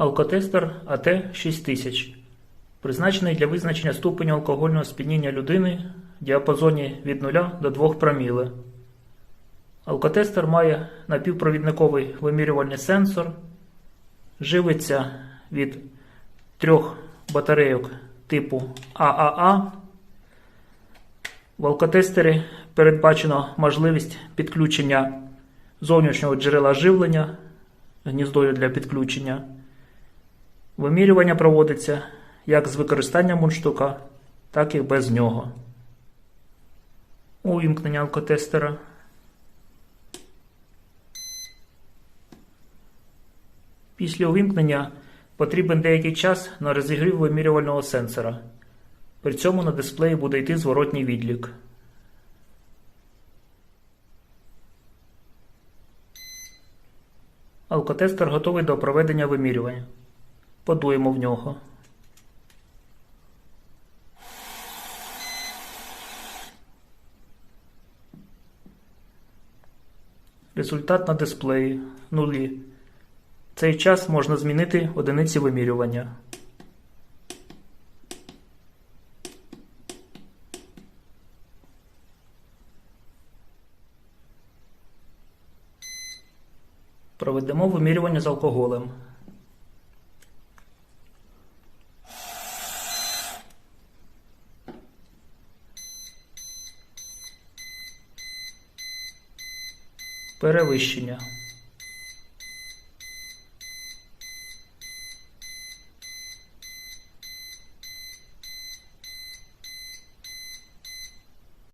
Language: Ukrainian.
Алкотестер АТ-6000 призначений для визначення ступеню алкогольного сп'яніння людини в діапазоні від 0 до 2 проміли. Алкотестер має напівпровідниковий вимірювальний сенсор, живиться від трьох батарейок типу ААА. В алкотестері передбачено можливість підключення зовнішнього джерела живлення гніздою для підключення. Вимірювання проводиться як з використанням мундштука, так і без нього. Увімкнення алкотестера. Після увімкнення потрібен деякий час на розігрів вимірювального сенсора. При цьому на дисплеї буде йти зворотній відлік. Алкотестер готовий до проведення вимірювання. Подуємо в нього. Результат на дисплеї нулі. Цей час можна змінити одиниці вимірювання. Проведемо вимірювання з алкоголем. Перевищення.